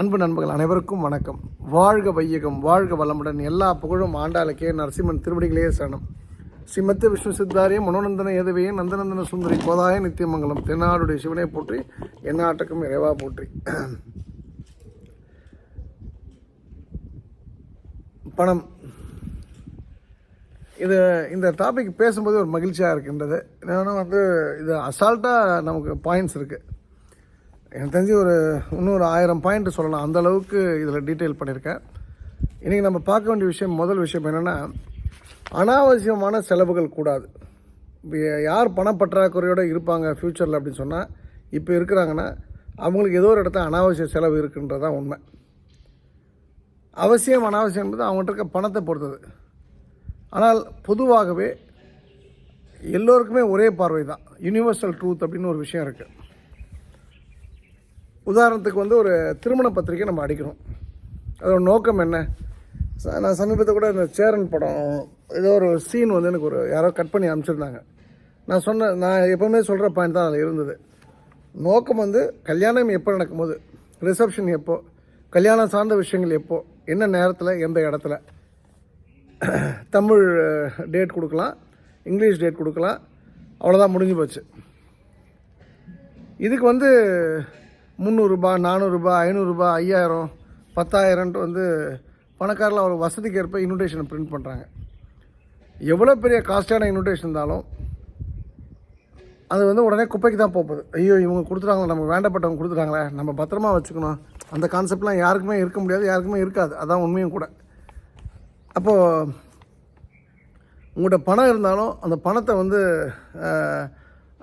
அன்பு நண்பர்கள் அனைவருக்கும் வணக்கம். வாழ்க வையகம் வாழ்க வளமுடன். எல்லா புகழும் ஆண்டாளுக்கே நரசிம்மன் திருவடிகளே சரணம். சிம்மத்து விஷ்ணு சித்தாரிய மனோநந்தன ஏதவையே நந்தநந்தன சுந்தரி கோதாய நித்தியமங்கலம் தென்னாடுடைய சிவனை போற்றி எந்நாட்டுக்கும் இறைவா போற்றி. பணம். இது இந்த டாபிக் பேசும்போது ஒரு மகிழ்ச்சியாக இருக்கின்றது. என்னன்னா வந்து இது அசால்ட்டாக நமக்கு பாயிண்ட்ஸ் இருக்குது எனக்கு தெரிஞ்சு ஒரு இன்னொரு ஆயிரம் பாயிண்ட் சொல்லலாம். அந்த அளவுக்கு இதில் டீட்டெயில் பண்ணியிருக்கேன். இன்றைக்கி நம்ம பார்க்க வேண்டிய விஷயம் முதல் விஷயம் என்னென்னா அனாவசியமான செலவுகள் கூடாது. இப்போ யார் பணப்பற்றாக்குறையோடு இருப்பாங்க ஃப்யூச்சரில் அப்படின்னு சொன்னால் இப்போ இருக்கிறாங்கன்னா அவங்களுக்கு ஏதோ ஒரு இடத்துல அனாவசிய செலவு இருக்குன்றது தான் உண்மை. அவசியம் அனாவசியம் என்பது அவங்கள்ட்ட இருக்க பணத்தை பொறுத்தது. ஆனால் பொதுவாகவே எல்லோருக்குமே ஒரே பார்வை தான் யூனிவர்சல் ட்ரூத் அப்படின்னு ஒரு விஷயம் இருக்குது உதாரணத்துக்கு வந்து ஒரு திருமண பத்திரிக்கை நம்ம அடிக்கிறோம். அதோட நோக்கம் என்ன? ச- நான் சமீபத்தில் கூட இந்த சேரன் படம் ஏதோ ஒரு சீன் வந்து எனக்கு ஒரு யாரோ கட் பண்ணி அனுப்பிச்சிருந்தாங்க. நான் சொன்ன நான் எப்போவுமே சொல்கிற பாயிண்ட் தான் அதில் இருந்தது. நோக்கம் வந்து கல்யாணம் எப்போ நடக்கும்போது ரிசப்ஷன் எப்போ கல்யாணம் சார்ந்த விஷயங்கள் எப்போ என்ன நேரத்தில் எந்த இடத்துல. தமிழ் டேட் கொடுக்கலாம் இங்கிலீஷ் டேட் கொடுக்கலாம் அவ்வளோதான் முடிஞ்சு போச்சு. இதுக்கு வந்து முந்நூறுரூபா நானூறுரூபா ஐநூறுரூபா ஐயாயிரம் பத்தாயிரம்ன்ட்டு வந்து பணக்காரில் அவர் வசதிக்கு ஏற்ப இன்விடேஷனை பிரிண்ட் பண்ணுறாங்க எவ்வளோ பெரிய காஸ்டான இன்விடேஷன் இருந்தாலும் அது வந்து உடனே குப்பைக்கு தான் போகுது. ஐயோ இவங்க கொடுத்துட்டாங்களே நம்ம வேண்டப்பட்டவங்க கொடுத்துட்டாங்களே நம்ம பத்திரமா வச்சுக்கணும். அந்த கான்செப்ட்லாம் யாருக்குமே இருக்க முடியாது யாருக்குமே இருக்காது. அதான் உண்மையும் கூட. அப்போது உங்கள்கிட்ட பணம் இருந்தாலும் அந்த பணத்தை வந்து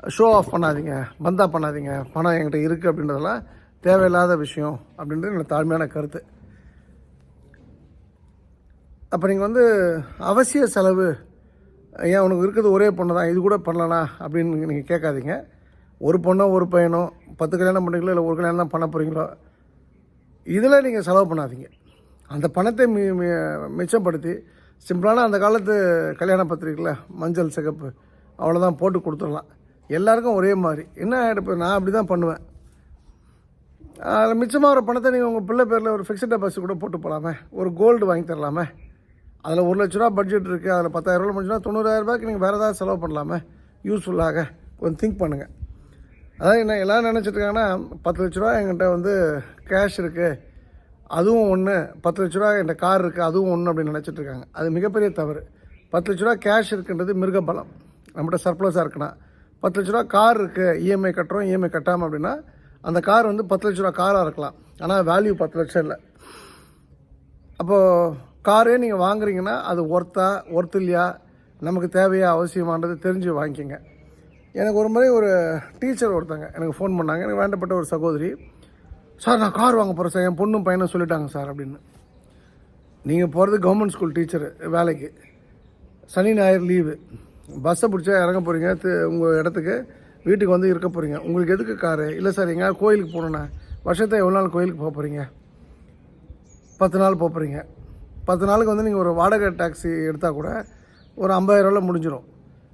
ஷோ ஆஃப் பண்ணாதீங்க பந்தா பண்ணாதீங்க பணம் என்கிட்ட இருக்குது அப்படின்றதெல்லாம் தேவையில்லாத விஷயம் அப்படின்றது என்னோட தாழ்மையான கருத்து. அப்போ நீங்கள் வந்து அவசிய செலவு ஏன் உனக்கு இருக்கிறது ஒரே பொண்ணு தான் இது கூட பண்ணலனா அப்படின்னு நீங்கள் கேட்காதீங்க. ஒரு பொண்ணோ ஒரு பையனோ பத்து கல்யாணம் பண்ணுறீங்களோ இல்லை ஒரு கல்யாணம் தான் பண்ண போகிறீங்களோ இதில் நீங்கள் செலவு பண்ணாதீங்க. அந்த பணத்தை மி மி- மிச்சப்படுத்தி சிம்பிளான அந்த காலத்து கல்யாண பத்திரிக்கையில் மஞ்சள் சிகப்பு அவ்வளோதான் போட்டு கொடுத்துடலாம். எல்லாருக்கும் ஒரே மாதிரி. என்ன இப்போ? நான் அப்படி தான் பண்ணுவேன். அதில் மிச்சமாக ஒரு பணத்தை நீங்கள் உங்கள் பிள்ளை பேரில் ஒரு ஃபிக்ஸ்ட் டெபாசிட் கூட போட்டு போகலாமே ஒரு கோல்டு வாங்கி தரலாமே. அதில் ஒரு லட்ச ரூபா பட்ஜெட் இருக்குது அதில் பத்தாயிரம் ரூபா முடிஞ்சுன்னா தொண்ணூறாயிரம் ரூபாய்க்கு நீங்கள் வேறு ஏதாவது செலவு பண்ணலாமே. யூஸ்ஃபுல்லாக கொஞ்சம் திங்க் பண்ணுங்கள் அதாவது என்ன எல்லோரும் நினச்சிட்டு இருக்காங்கன்னா பத்து லட்ச ரூபா என்கிட்ட வந்து கேஷ் இருக்குது அதுவும் ஒன்று பத்து லட்ச ரூபா என்கிட்ட கார் இருக்குது அதுவும் ஒன்று அப்படின்னு நினச்சிட்ருக்காங்க அது மிகப்பெரிய தவறு. பத்து லட்ச ரூபா கேஷ் இருக்குன்றது மிருகபலம். நம்மகிட்ட சர்ப்ளஸாக இருக்குன்னா. பத்து லட்ச ரூபா கார் இருக்குது இஎம்ஐ கட்டுறோம் இஎம்ஐ கட்டாமல் அப்படின்னா அந்த கார் வந்து பத்து லட்ச ரூபா காராக இருக்கலாம். ஆனால் வேல்யூ பத்து லட்சம் இல்லை. அப்போது காரே நீங்கள் வாங்குறீங்கன்னா அது ஒர்த்தா ஒர்த்து இல்லையா? நமக்கு தேவையா அவசியமானது தெரிஞ்சு வாங்கிக்கோங்க. எனக்கு ஒரு முறை ஒரு டீச்சர் ஒருத்தங்க எனக்கு ஃபோன் பண்ணாங்க. எனக்கு வேண்டப்பட்ட ஒரு சகோதரி சார் நான் கார் வாங்க போகிறேன் சார். என் பொண்ணும் பையனும் சொல்லிட்டாங்க சார் அப்படின்னு. நீங்கள் போகிறது கவர்மெண்ட் ஸ்கூல் டீச்சர் வேலைக்கு. சனி ஞாயிறு லீவு பஸ்ஸை பிடிச்சா இறங்க போகிறீங்க உங்கள் இடத்துக்கு வீட்டுக்கு வந்து இருக்க போகிறீங்க உங்களுக்கு எதுக்கு காரு? இல்லை சார் எங்கேயாவது கோயிலுக்கு போகணுண்ணே வருஷத்தை எவ்வளோ நாள் கோயிலுக்கு போக போகிறீங்க பத்து நாள் போக போகிறீங்க பத்து நாளுக்கு வந்து நீங்கள் ஒரு வாடகை டாக்ஸி எடுத்தால் கூட ஒரு ஐம்பதாயிரரூவா முடிஞ்சிடும்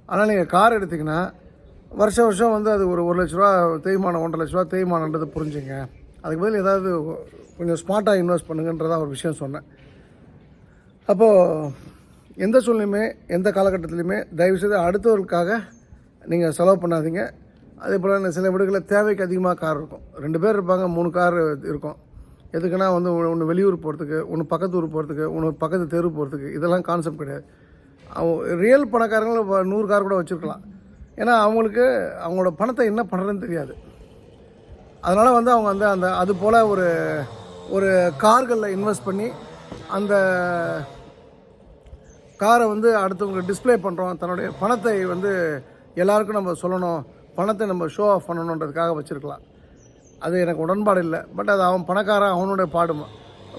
ஆனால் நீங்கள் கார் எடுத்திங்கன்னா வருஷம் வருஷம் வந்து அது ஒரு ஒரு லட்ச ரூபா தேய்மானம் ஒன்றரை லட்ச ரூபா தேய்மானன்றது புரிஞ்சுங்க. அதுக்கு பதில் ஏதாவது கொஞ்சம் ஸ்மார்ட்டாக இன்வெஸ்ட் பண்ணுங்கன்றதான் ஒரு விஷயம் சொன்னேன். அப்போது எந்த சூழ்நிலையுமே எந்த காலகட்டத்திலையுமே தயவுசெய்து அடுத்தவர்களுக்காக நீங்கள் செலவு பண்ணாதீங்க. அதே போல் சில வீடுகளில் தேவைக்கு அதிகமாக கார் இருக்கும். ரெண்டு பேர் இருப்பாங்க மூணு கார் இருக்கும். எதுக்குன்னா வந்து ஒன்று வெளியூர் போகிறதுக்கு ஒன்று பக்கத்து ஊர் போகிறதுக்கு ஒன்று பக்கத்து தெரு போகிறதுக்கு இதெல்லாம் கான்செப்ட் கிடையாது. அவங்க ரியல் பணக்காரங்களும் இப்போ நூறு கார் கூட வச்சுருக்கலாம். ஏன்னா அவங்களுக்கு அவங்களோட பணத்தை என்ன பண்ணுறதுன்னு தெரியாது. அதனால் வந்து அவங்க வந்து அந்த அது போல் ஒரு ஒரு கார்களில் இன்வெஸ்ட் பண்ணி அந்த காரை வந்து அடுத்தவங்க டிஸ்ப்ளே பண்ணுறோம் தன்னுடைய பணத்தை வந்து எல்லாருக்கும் நம்ம சொல்லணும். பணத்தை நம்ம ஷோ ஆஃப் பண்ணணுன்றதுக்காக வச்சுருக்கலாம். அது எனக்கு உடன்பாடு இல்லை. பட் அது அவன் பணக்காரன் அவனுடைய பாடுமா.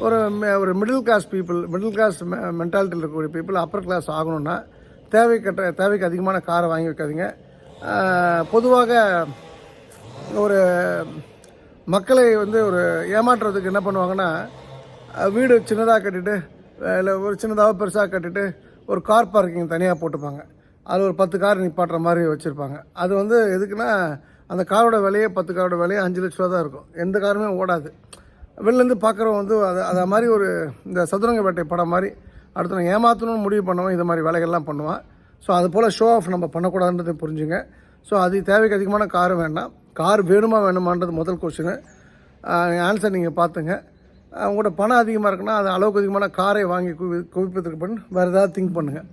ஒரு ஒரு middle class people middle class மென்டாலிட்டியில் இருக்கக்கூடிய பீப்புள் அப்பர் கிளாஸ் ஆகணும்னா தேவை கட்ட தேவைக்கு அதிகமான காரை வாங்கி வைக்காதீங்க. பொதுவாக ஒரு மக்களை வந்து ஒரு ஏமாற்றுறதுக்கு என்ன பண்ணுவாங்கன்னா வீடு சின்னதாக கட்டிட்டு இல்லை ஒரு சின்னதாக பெருசாக கட்டிட்டு ஒரு கார் பார்க்கிங் தனியாக போட்டுப்பாங்க. அது ஒரு பத்து கார் நிப்பாட்டுற மாதிரி வச்சுருப்பாங்க. அது வந்து எதுக்குன்னா அந்த காரோட விலையே பத்து காரோட விலையே அஞ்சு லட்ச ரூபா தான் இருக்கும். எந்த காருமே ஓடாது. வெளிலேருந்து பார்க்குறவங்க வந்து அது அதை மாதிரி ஒரு இந்த சதுரங்க வேட்டை படம் மாதிரி அடுத்து நான் ஏமாற்றணும்னு முடிவு பண்ணுவேன் இது மாதிரி வேலைகள்லாம் பண்ணுவான். ஸோ அது போல் ஷோ ஆஃப் நம்ம பண்ணக்கூடாதுன்றதை புரிஞ்சுங்க. ஸோ அது தேவைக்கு அதிகமான கார் வேண்டாம். கார் வேணுமா வேணுமான்றது முதல் கொஸ்டின் ஆன்சர் நீங்கள் பார்த்துங்க உங்களோட பணம் அதிகமாக இருக்குன்னா அது அளவுக்கு அதிகமான காரை வாங்கி குவி குவிப்பதற்கு பண்ணு வேறு ஏதாவது திங்க் பண்ணுங்கள்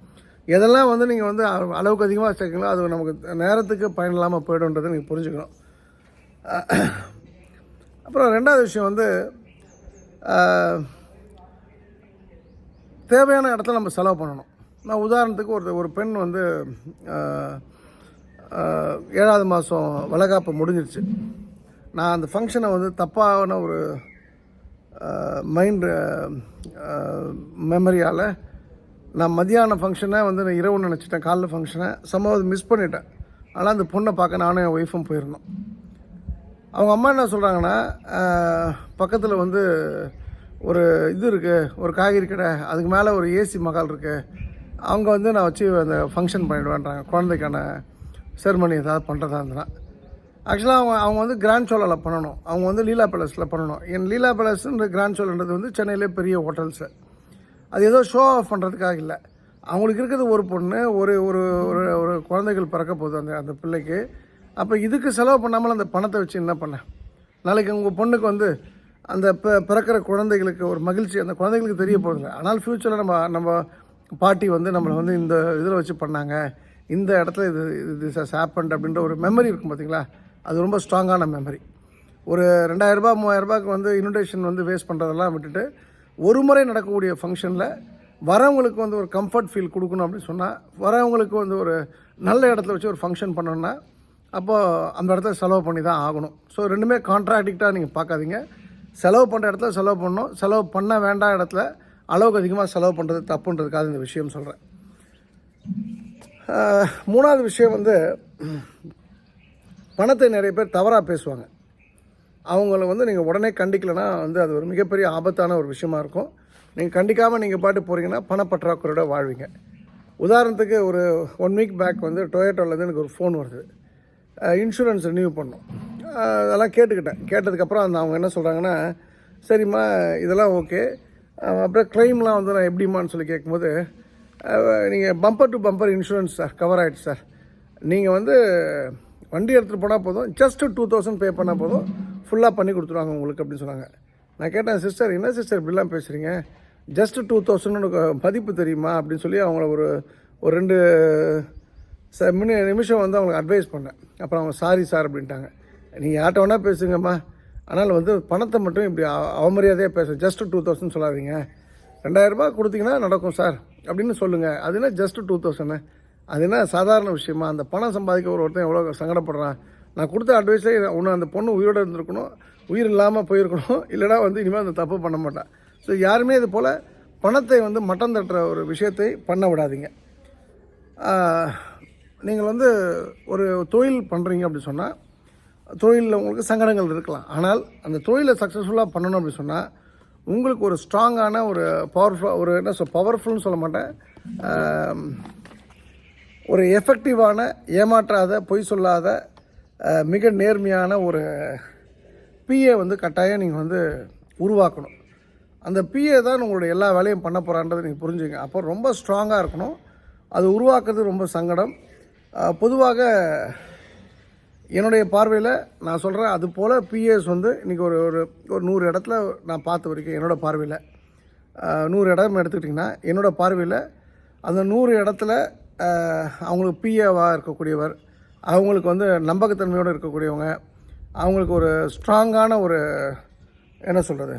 எதெல்லாம் வந்து நீங்கள் வந்து அளவுக்கு அதிகமாக சேர்க்கங்களோ அது நமக்கு நேரத்துக்கு பயன் இல்லாமல் போய்டுன்றதை நீங்கள் புரிஞ்சுக்கணும். அப்புறம் ரெண்டாவது விஷயம் வந்து தேவையான இடத்துல நம்ம செலவு பண்ணணும். நான் உதாரணத்துக்கு ஒரு ஒரு பெண் வந்து ஏழாவது மாதம் வளகாப்பு முடிஞ்சிருச்சு. நான் அந்த ஃபங்க்ஷனை வந்து தப்பான ஒரு மைண்ட் மெமரியால் uh, uh, நான் மதியான ஃபங்க்ஷனை வந்து நான் இரவு நினச்சிட்டேன் காலைல ஃபங்க்ஷனை சம்பவம் மிஸ் பண்ணிட்டேன். ஆனால் அந்த பொண்ணை பார்க்க நானும் என் ஒய்ஃபும் போயிருந்தோம். அவங்க அம்மா என்ன சொல்கிறாங்கன்னா பக்கத்தில் வந்து ஒரு இது இருக்குது ஒரு காய்கறி கடை அதுக்கு மேலே ஒரு ஏசி மகால் இருக்குது அவங்க வந்து நான் வச்சு அந்த ஃபங்க்ஷன் பண்ணிடுவேன்றாங்க. குழந்தைக்கான செர்மனி ஏதாவது பண்ணுறதா இருந்தேன் ஆக்சுவலாக அவங்க அவங்க வந்து கிராண்ட் சோலாவில் பண்ணணும். அவங்க வந்து லீலா பேலஸில் பண்ணணும். என் லீலா பேலஸ்ன்ற கிராண்ட் சோலன்றது வந்து சென்னையிலே பெரிய ஹோட்டல்ஸு அது ஏதோ ஷோ ஆஃப் பண்ணுறதுக்காக இல்லை. அவங்களுக்கு இருக்கிறது ஒரு பொண்ணு ஒரு ஒரு ஒரு ஒரு குழந்தைகள் பிறக்க போகுது அந்த அந்த பிள்ளைக்கு. அப்போ இதுக்கு செலவு பண்ணாமல் அந்த பணத்தை வச்சு என்ன பண்ண? நாளைக்கு உங்கள் பொண்ணுக்கு வந்து அந்த பி- பிறக்கிற குழந்தைகளுக்கு ஒரு மகிழ்ச்சி அந்த குழந்தைகளுக்கு தெரிய போகுதுங்க ஆனால் ஃப்யூச்சரில் நம்ம நம்ம பாட்டி வந்து நம்மளை வந்து இந்த இதில் வச்சு பண்ணாங்க. இந்த இடத்துல இது இது ஹேப்பன்ட் அப்படின்ற ஒரு மெமரி இருக்கும் பார்த்தீங்களா அது ரொம்ப ஸ்ட்ராங்கான மெமரி ஒரு ரெண்டாயிரரூபா மூவாயிரரூபாக்கு வந்து இன்விடேஷன் வந்து வேஸ்ட் பண்ணுறதெல்லாம் விட்டுட்டு ஒரு முறை நடக்கக்கூடிய ஃபங்க்ஷனில் வரவங்களுக்கு வந்து ஒரு கம்ஃபர்ட் ஃபீல் கொடுக்கணும் அப்படின்னு சொன்னால் வரவங்களுக்கு வந்து ஒரு நல்ல இடத்துல வச்சு ஒரு ஃபங்க்ஷன் பண்ணணுன்னா அப்போது அந்த இடத்துல செலவு பண்ணி தான் ஆகணும். ஸோ ரெண்டுமே கான்ட்ராடிக்டாக நீங்கள் பார்க்காதீங்க. செலவு பண்ணுற இடத்துல செலவு பண்ணணும். செலவு பண்ண வேண்டாம் இடத்துல அளவுக்கு அதிகமாக செலவு பண்ணுறது தப்புன்றதுக்காக இந்த விஷயம் சொல்கிறேன் மூணாவது விஷயம் வந்து பணத்தை நிறைய பேர் தவறாக பேசுவாங்க. அவங்கள வந்து நீங்கள் உடனே கண்டிக்கலைன்னா வந்து அது ஒரு மிகப்பெரிய ஆபத்தான ஒரு விஷயமா இருக்கும். நீங்கள் கண்டிக்காமல் நீங்கள் பாட்டு போகிறீங்கன்னா பணப்பற்றாக்குறையோட வாழ்வீங்க. உதாரணத்துக்கு ஒரு ஒன் வீக் பேக் வந்து டொயேட்டோலேருந்து எனக்கு ஒரு ஃபோன் வருது. இன்சூரன்ஸ் ரினியூ பண்ணோம். அதெல்லாம் கேட்டுக்கிட்டேன். கேட்டதுக்கப்புறம் அந்த அவங்க என்ன சொல்கிறாங்கன்னா சரிம்மா இதெல்லாம் ஓகே அப்புறம் க்ளைம்லாம் வந்து நான் எப்படிம்மான்னு சொல்லி கேட்கும்போது நீங்கள் bumper to bumper insurance sir cover ஆகிடுச்சு சார் நீங்கள் வந்து வண்டி எடுத்துகிட்டு போனால் போதும். ஜஸ்ட்டு டூ தௌசண்ட் பே பண்ணால் போதும். ஃபுல்லாக பண்ணி கொடுத்துருவாங்க உங்களுக்கு அப்படின்னு சொன்னாங்க. நான் கேட்டேன் சிஸ்டர் என்ன சிஸ்டர் இப்படிலாம் பேசுகிறீங்க ஜஸ்ட்டு டூ தௌசண்ட் மதிப்பு தெரியுமா? அப்படின்னு சொல்லி அவங்கள ஒரு ஒரு ரெண்டு ச மினி நிமிஷம் வந்து அவங்களுக்கு அட்வைஸ் பண்ணேன். அப்புறம் அவங்க சாரி சார் அப்படின்ட்டாங்க. நீங்கள் யார்கிட்ட வேணால் பேசுங்கம்மா. ஆனால் வந்து பணத்தை மட்டும் இப்படி அவ- அவமரியாதையாக பேச. ஜஸ்ட்டு டூ தௌசண்ட் சொல்லாதீங்க. ரெண்டாயிரரூபா கொடுத்தீங்கன்னா நடக்கும் சார் அப்படின்னு சொல்லுங்கள் அதுனா ஜஸ்ட்டு டூ தௌசண்ட் அது என்ன சாதாரண விஷயமா? அந்த பணம் சம்பாதிக்க ஒரு ஒருத்தன் எவ்வளோ சங்கடப்படுறான்? நான் கொடுத்த அட்வைஸே ஒன்று அந்த பொண்ணு உயிரோடு இருந்திருக்கணும். உயிர் இல்லாமல் போயிருக்கணும். இல்லைனா வந்து இனிமேல் அந்த தப்பு பண்ண மாட்டான். ஸோ யாருமே இது போல் பணத்தை வந்து மட்டம் தட்டுற ஒரு விஷயத்தை பண்ண விடாதீங்க. நீங்கள் வந்து ஒரு தொழில் பண்ணுறீங்க அப்படி சொன்னால் தொழிலில் உங்களுக்கு சங்கடங்கள் இருக்கலாம். ஆனால் அந்த தொழிலை சக்ஸஸ்ஃபுல்லாக பண்ணணும் அப்படி சொன்னால் உங்களுக்கு ஒரு ஸ்ட்ராங்கான ஒரு பவர்ஃபுல் ஒரு என்ன சொல் பவர்ஃபுல்னு சொல்ல மாட்டேன். ஒரு எஃபெக்டிவான ஏமாற்றாத பொய் சொல்லாத மிக நேர்மையான ஒரு பிஏ வந்து கட்டாயம் நீங்கள் வந்து உருவாக்கணும். அந்த பிஏ தான் உங்களுடைய எல்லா வேலையும் பண்ண போகிறான்றதை நீங்கள் புரிஞ்சுங்க அப்போ ரொம்ப ஸ்ட்ராங்காக இருக்கணும். அது உருவாக்குறது ரொம்ப சங்கடம். பொதுவாக என்னுடைய பார்வையில் நான் சொல்கிறேன் அது போல் பிஏஎஸ் வந்து இன்றைக்கி ஒரு ஒரு ஒரு நூறு இடத்துல நான் பார்த்த வரைக்கும் என்னோடய பார்வையில் நூறு இடம் எடுத்துக்கிட்டிங்கன்னா என்னோடய பார்வையில் அந்த நூறு இடத்துல அவங்களுக்கு பிஏவாக இருக்கக்கூடியவர் அவங்களுக்கு வந்து நம்பகத்தன்மையோடு இருக்கக்கூடியவங்க அவங்களுக்கு ஒரு ஸ்ட்ராங்கான ஒரு என்ன சொல்கிறது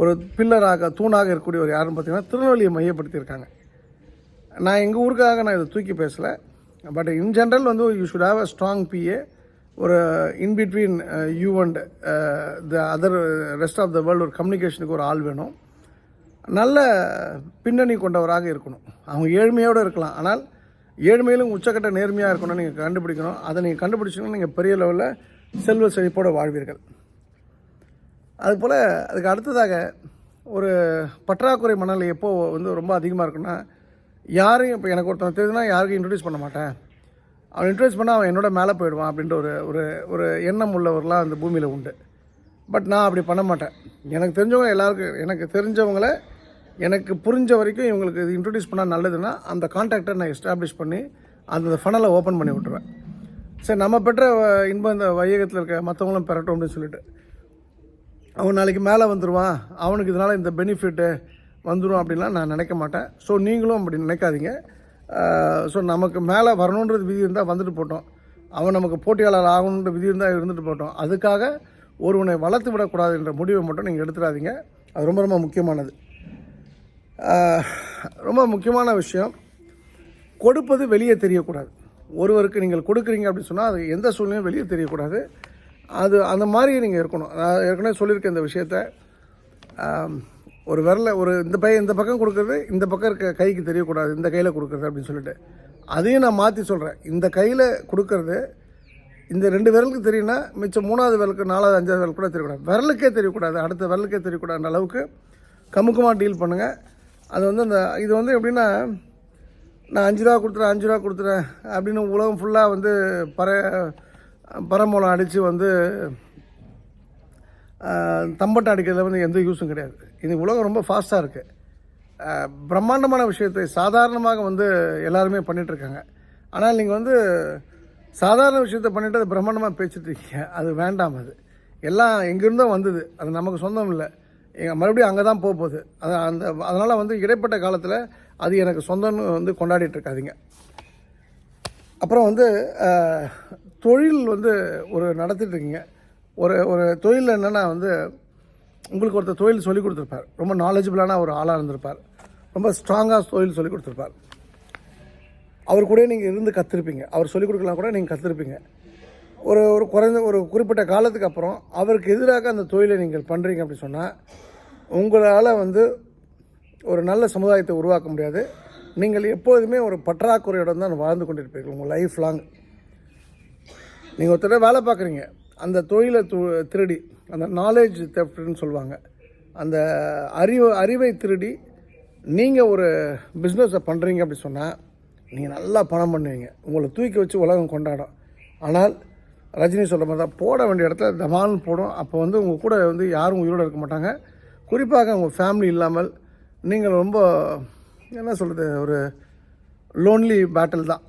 ஒரு பில்லராக தூணாக இருக்கக்கூடியவர் யாருன்னு பார்த்தீங்கன்னா திருநெல்வேலியை மையப்படுத்தியிருக்காங்க. நான் எங்கள் ஊருக்காக நான் இதை தூக்கி பேசலை பட் இன் ஜென்ரல் வந்து you should have a strong BA ஒரு in between you and the other rest of the world ஒரு கம்யூனிகேஷனுக்கு ஒரு ஆள் வேணும். நல்ல பின்னணி கொண்டவராக இருக்கணும். அவங்க ஏழ்மையோடு இருக்கலாம். ஆனால் ஏழ்மையிலும் உச்சக்கட்ட நேர்மையாக இருக்கணும்னு நீங்கள் கண்டுபிடிக்கணும். அதை நீங்கள் கண்டுபிடிச்சிங்கன்னா நீங்கள் பெரிய லெவலில் செல்வ செழிப்போடு வாழ்வீர்கள். அதுபோல் அதுக்கு அடுத்ததாக ஒரு பற்றாக்குறை மனநிலை எப்போது வந்து ரொம்ப அதிகமாக இருக்குன்னா யாரையும் இப்போ எனக்கு ஒருத்தன் தெரியுதுன்னா யாருக்கும் இன்ட்ரடியூஸ் பண்ண மாட்டேன். அவன் இன்ட்ரடியூஸ் பண்ணால் அவன் என்னோட மேலே போயிடுவான் அப்படின்ற ஒரு ஒரு ஒரு எண்ணம் உள்ளவர்களாக அந்த பூமியில் உண்டு. பட் நான் அப்படி பண்ண மாட்டேன். எனக்கு தெரிஞ்சவங்க எல்லாருக்கும் எனக்கு தெரிஞ்சவங்கள எனக்கு புரிஞ்ச வரைக்கும் இவங்களுக்கு இது இன்ட்ரடியூஸ் பண்ணால் நல்லதுன்னா அந்த கான்டாக்டை நான் எஸ்டாப்ளிஷ் பண்ணி அந்த ஃபனலை ஓப்பன் பண்ணி விட்டுருவேன். சரி நம்ம பெற்ற இன்பம் இந்த வையகத்தில் இருக்க மற்றவங்களும் பெறட்டும் அப்படின்னு சொல்லிட்டு அவன் நாளைக்கு மேலே வந்துடுவான் அவனுக்கு இதனால் இந்த பெனிஃபிட்டு வந்துடும் அப்படின்லாம் நான் நினைக்க மாட்டேன். ஸோ நீங்களும் அப்படி நினைக்காதீங்க. ஸோ நமக்கு மேலே வரணுன்றது விதி இருந்தால் வந்துட்டு போட்டோம். அவன் நமக்கு போட்டியாளர் ஆகணுன்ற விதி இருந்தால் இருந்துட்டு போட்டோம். அதுக்காக ஒருவனை வளர்த்து விடக்கூடாது என்ற முடிவை மட்டும் நீங்கள் எடுத்துடாதீங்க. அது ரொம்ப ரொம்ப முக்கியமானது. ரொம்ப முக்கியமான விஷயம். கொடுப்பது வெளியே தெரியக்கூடாது. ஒருவருக்கு நீங்கள் கொடுக்குறீங்க அப்படின்னு சொன்னால் அது எந்த சூழ்நிலையும் வெளியே தெரியக்கூடாது. அது அந்த மாதிரி நீங்கள் இருக்கணும். நான் ஏற்கனவே சொல்லியிருக்கேன் இந்த விஷயத்த. ஒரு விரல ஒரு இந்த பையன் இந்த பக்கம் கொடுக்குறது இந்த பக்கம் இருக்க கைக்கு தெரியக்கூடாது இந்த கையில் கொடுக்குறது அப்படின்னு சொல்லிட்டு. அதையும் நான் மாற்றி சொல்கிறேன் இந்த கையில் கொடுக்கறது இந்த ரெண்டு விரலுக்கு தெரியும்னா மிச்சம் மூணாவது விரலுக்கு நாலாவது அஞ்சாவது விரலுக்கு கூட தெரியக்கூடாது. விரலுக்கே தெரியக்கூடாது. அடுத்த விரலுக்கே தெரியக்கூடாதுன்ற அளவுக்கு கமுக்கமாக டீல் பண்ணுங்கள் அது வந்து அந்த இது வந்து எப்படின்னா நான் அஞ்சு ரூபா கொடுத்துறேன் அஞ்சு ரூபா கொடுத்துறேன் அப்படின்னு உலகம் ஃபுல்லாக வந்து பற பரமூலம் அடித்து வந்து தம்பட்டம் அடிக்கிறதுல வந்து எந்த யூஸும் கிடையாது. இது உலகம் ரொம்ப ஃபாஸ்ட்டாக இருக்குது பிரம்மாண்டமான விஷயத்தை சாதாரணமாக வந்து எல்லாருமே பண்ணிகிட்ருக்காங்க இருக்காங்க. ஆனால் நீங்கள் வந்து சாதாரண விஷயத்தை பண்ணிட்டு அது பிரம்மாண்டமாக பேசிட்டு இருக்கீங்க. அது வேண்டாம் அது. எல்லாம் எங்கேருந்தோ வந்தது. அது நமக்கு சொந்தம் இல்லை. எங்கள் மறுபடியும் அங்கே தான் போக போகுது. அது அந்த அதனால் வந்து இடைப்பட்ட காலத்தில் அது எனக்கு சொந்தம்னு வந்து கொண்டாடிட்டுருக்காதிங்க அப்புறம் வந்து தொழில் வந்து ஒரு நடத்திட்டுருக்கீங்க ஒரு ஒரு தொழிலில் என்னென்னா வந்து உங்களுக்கு ஒருத்தர் தொழில் சொல்லி கொடுத்துருப்பார். ரொம்ப நாலேஜபிளான ஒரு ஆளாக இருந்திருப்பார். ரொம்ப ஸ்ட்ராங்காக தொழில் சொல்லி கொடுத்துருப்பார். அவர் கூட நீங்கள் இருந்து கற்றுருப்பீங்க அவர் சொல்லிக் கொடுக்கலாம் கூட நீங்கள் கற்றுருப்பீங்க ஒரு ஒரு குறைந்த ஒரு குறிப்பிட்ட காலத்துக்கு அப்புறம் அவருக்கு எதிராக அந்த தொழிலை நீங்கள் பண்ணுறீங்க அப்படின்னு சொன்னால் உங்களால் வந்து ஒரு நல்ல சமுதாயத்தை உருவாக்க முடியாது. நீங்கள் எப்போதுமே ஒரு பற்றாக்குறையுடன் தான் வாழ்ந்து கொண்டிருப்பீர்கள் உங்கள் லைஃப் லாங் நீங்கள் ஒருத்தர வேலை பார்க்குறீங்க. அந்த தொழிலை து திருடி அந்த நாலேஜ் தெஃப்ட்னு சொல்லுவாங்க. அந்த அறிவு அறிவை திருடி நீங்கள் ஒரு பிஸ்னஸை பண்ணுறீங்க அப்படி சொன்னால் நீங்கள் நல்லா பணம் பண்ணுவீங்க. உங்களை தூக்கி வச்சு உலகம் கொண்டாடும். ஆனால் ரஜினி சொல்கிற மாதிரி தான். போட வேண்டிய இடத்துல தமால்னு போடும். அப்போ வந்து உங்கள் கூட வந்து யாரும் உயிரோடு இருக்க மாட்டாங்க. குறிப்பாக உங்கள் ஃபேமிலி இல்லாமல் நீங்கள் ரொம்ப என்ன சொல்கிறது ஒரு லோன்லி பேட்டில் தான்.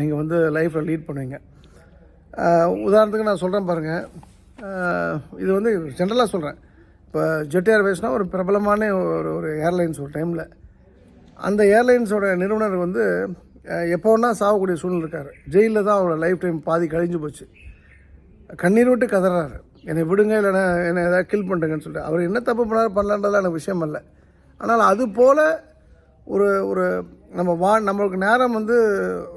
நீங்கள் வந்து லைஃப்பில் லீட் பண்ணுவீங்க. உதாரணத்துக்கு நான் சொல்கிறேன் பாருங்கள் இது வந்து ஜென்ரலாக சொல்கிறேன் இப்போ ஜெட் ஏர்வேஸ்னால் ஒரு பிரபலமான ஒரு ஒரு ஏர்லைன்ஸ் ஒரு டைமில் அந்த ஏர்லைன்ஸோட நிறுவனர் வந்து அஹ், எப்போ வேணா சாகக்கூடிய சூழ்நிலை இருக்கார். ஜெயிலில் தான் அவரோட லைஃப் டைம் பாதி கழிஞ்சு போச்சு. கண்ணீர் விட்டு கதறாரு. என்னை விடுங்க இல்லைன்னா என்னை ஏதாவது கில் பண்ணுங்கன்னு சொல்லிட்டு. அவர் என்ன தப்பு பண்ணாரு பண்ணலான்றதுலாம் எனக்கு விஷயம் இல்லை. ஆனால் அது போல் ஒரு ஒரு நம்ம வா நம்மளுக்கு நேரம் வந்து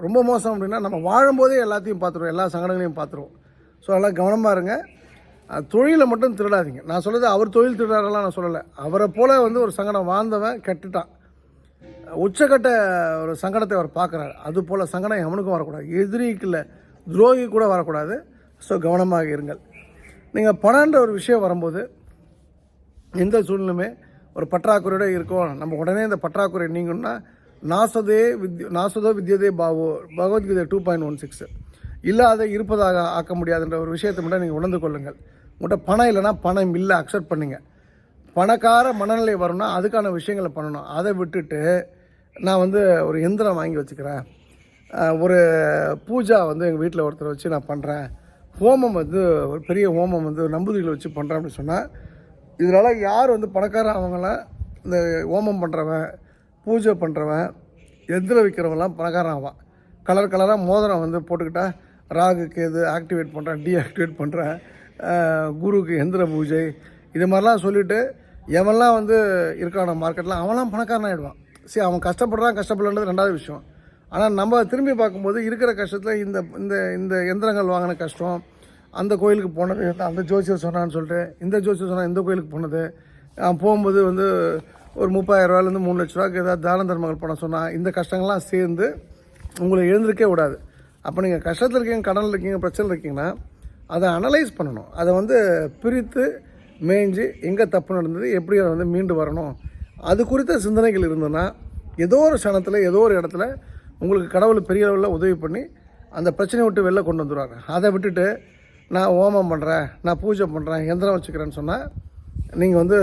ரொம்ப மோசம் அப்படின்னா நம்ம வாழும்போதே எல்லாத்தையும் பார்த்துருவோம் எல்லா சங்கடங்களையும் பார்த்துருவோம் ஸோ அதெல்லாம் கவனமாக இருங்க. தொழிலை மட்டும் திருடாதீங்க. நான் சொல்கிறது அவர் தொழில் திருடாரெல்லாம் நான் சொல்லலை. அவரை போல் வந்து ஒரு சங்கடம் வாழ்ந்தவன் கெட்டுட்டான். உச்சக்கட்ட ஒரு சங்கடத்தை அவர் பார்க்குறாரு. அது போல் சங்கடம் எவனுக்கும் வரக்கூடாது. எதிரிக்கு இல்லை துரோகி கூட வரக்கூடாது. ஸோ கவனமாக இருங்கள். நீங்கள் பணன்ற ஒரு விஷயம் வரும்போது எந்த சூழ்நிலையுமே ஒரு பற்றாக்குறையோட இருக்கோம். நம்ம உடனே இந்த பற்றாக்குறை நீங்கன்னா நாசதே வித்ய நாசதோ வித்யதே பாவோ Bhagavad Gita two point one six இல்லாத இருப்பதாக ஆக்க முடியாதுன்ற ஒரு விஷயத்தை மட்டும் நீங்கள் உணர்ந்து கொள்ளுங்கள். உங்கள்கிட்ட பணம் இல்லைன்னா பணம் இல்லை அக்செப்ட் பண்ணுங்க. பணக்கார மனநிலை வரணும்னா அதுக்கான விஷயங்களை பண்ணணும். அதை விட்டுட்டு நான் வந்து ஒரு எந்திரம் வாங்கி வச்சுக்கிறேன். ஒரு பூஜா வந்து எங்கள் வீட்டில் ஒருத்தரை வச்சு நான் பண்ணுறேன் ஹோமம் வந்து ஒரு பெரிய ஹோமம் வந்து நம்பூதிரிகளை வச்சு பண்ணுறேன் அப்படின்னு சொன்னால் இதனால் யார் வந்து பணக்காரன் அவங்களாம் இந்த ஹோமம் பண்ணுறவன் பூஜை பண்ணுறவன் எந்திரம் விற்கிறவன்லாம் பணக்காரன் ஆவான். கலர் கலராக மோதிரம் வந்து போட்டுக்கிட்டா ராகுக்கு எது ஆக்டிவேட் பண்ணுறேன் டீஆக்டிவேட் பண்ணுறேன் குருவுக்கு எந்திர பூஜை இது மாதிரிலாம் சொல்லிவிட்டு எவன்லாம் வந்து இருக்கான மார்க்கெட்டில் அவன்லாம் பணக்காரன் ஆகிடுவான் சரி அவன் கஷ்டப்படுறான் கஷ்டப்படலன்றது ரெண்டாவது விஷயம். ஆனால் நம்ம திரும்பி பார்க்கும்போது இருக்கிற கஷ்டத்தில் இந்த இந்த இந்த எந்திரங்கள் வாங்கின கஷ்டம் அந்த கோயிலுக்கு போனது அந்த ஜோசியர் சொன்னான்னு சொல்லிட்டு இந்த ஜோசியர் சொன்னால் இந்த கோயிலுக்கு போனது போகும்போது வந்து ஒரு முப்பாயிரரூவாலேருந்து மூணு லட்ச ரூபாய்க்கு ஏதாவது தான தர்மங்கள் பண்ண சொன்னால் இந்த கஷ்டங்கள்லாம் சேர்ந்து உங்களை எழுந்திருக்கே விடாது. அப்போ நீங்கள் கஷ்டத்தில் இருக்கீங்க கடனில் இருக்கீங்க பிரச்சனை இருக்கீங்கன்னா அதை அனலைஸ் பண்ணணும். அதை வந்து பிரித்து மேய்ஞ்சி எங்கே தப்பு நடந்தது எப்படி அதை வந்து மீண்டு வரணும் அது குறித்த சிந்தனைகள் இருந்ததுன்னா ஏதோ ஒரு க்ஷணத்தில் ஏதோ ஒரு இடத்துல உங்களுக்கு கடவுள் பெரிய அளவில் உதவி பண்ணி அந்த பிரச்சனையை விட்டு வெளில கொண்டு வந்துடுவாங்க அதை விட்டுட்டு நான் ஹோமம் பண்ணுறேன் நான் பூஜை பண்ணுறேன் எந்திரம் வச்சுக்கிறேன்னு சொன்னால் நீங்கள் வந்து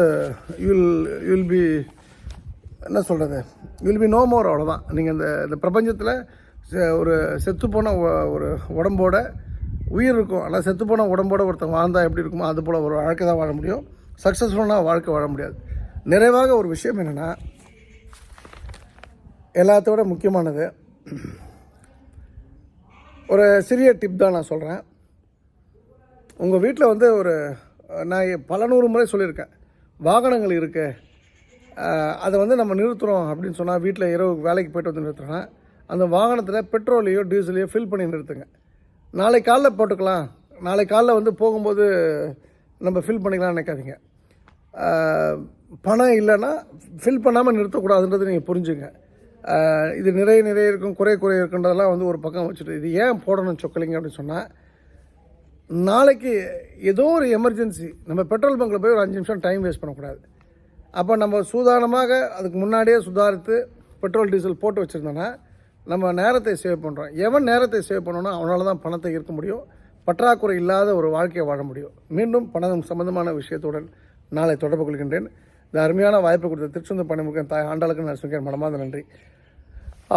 யுல் யுல் பி என்ன சொல்கிறது வில் பி நோ மோர் அவ்வளோதான் நீங்கள் இந்த இந்த பிரபஞ்சத்தில் செ- ஒரு செத்துப்போன ஒரு உடம்போட உயிர் இருக்கும். ஆனால் செத்துப்போன உடம்போட ஒருத்தன் வாழ்ந்தால் எப்படி இருக்குமோ அது போல் ஒரு வாழ்க்கை தான் வாழ முடியும். சக்ஸஸ்ஃபுல்லாக வாழ்க்கை வாழ முடியாது. நிறைவாக ஒரு விஷயம் என்னென்னா எல்லாத்தோட முக்கியமானது ஒரு சிறிய டிப் தான் நான் சொல்கிறேன் உங்கள் வீட்டில் வந்து ஒரு நான் பல நூறு முறை சொல்லியிருக்கேன். வாகனங்கள் இருக்கு அதை வந்து நம்ம நிறுத்துகிறோம் அப்படின்னு சொன்னால் வீட்டில் இரவு வேலைக்கு போய்ட்டு வந்து நிறுத்துறோன்னா அந்த வாகனத்தில் பெட்ரோலையோ டீசலையோ ஃபில் பண்ணி நிறுத்துங்க. நாளை காலைல போட்டுக்கலாம். நாளை காலைல வந்து போகும்போது நம்ம ஃபில் பண்ணிக்கலாம்னு நினைக்காதீங்க. பணம் இல்லைன்னா ஃபில் பண்ணாமல் நிறுத்தக்கூடாதுன்றது நீங்கள் புரிஞ்சுங்க. இது நிறைய நிறைய இருக்கும் குறை குறை இருக்குன்றதெல்லாம் வந்து ஒரு பக்கம் வச்சுட்டு இது ஏன் போடணும் சொக்கலிங்க அப்படின்னு சொன்னால் நாளைக்கு ஏதோ ஒரு எமர்ஜென்சி நம்ம பெட்ரோல் பங்க்கில் போய் ஒரு அஞ்சு நிமிஷம் டைம் வேஸ்ட் பண்ணக்கூடாது. அப்போ நம்ம சூதானமாக அதுக்கு முன்னாடியே சுதாரித்து பெட்ரோல் டீசல் போட்டு வச்சுருந்தோன்னா நம்ம நேரத்தை சேவ் பண்ணுறோம் எவன் நேரத்தை சேவ் பண்ணணும் அவனால தான் பணத்தை இருக்க முடியும். பற்றாக்குறை இல்லாத ஒரு வாழ்க்கையை வாழ முடியும். மீண்டும் பணம் சம்பந்தமான விஷயத்துடன் நாளை தொடர்பு கொள்கின்றேன். இந்த அருமையான வாய்ப்பு கொடுத்த திருச்செந்தூர் பணிமுகன் தாய் ஆண்டாளுக்கு நரசிங்கர் மனமார்ந்த நன்றி.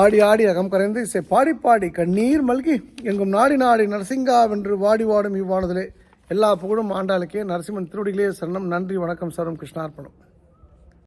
ஆடி ஆடி அகம் கரைந்து இசை பாடி பாடி கண்ணீர் மல்கி எங்கும் நாடி நாடி நரசிங்கா வென்று வாடி வாடும் இவ்வானதிலே. எல்லா புகழும் ஆண்டாளுக்கே. நரசிம்மன் திருவடிகளே சரணம். நன்றி வணக்கம் சரணம் கிருஷ்ணார்ப்பணம்.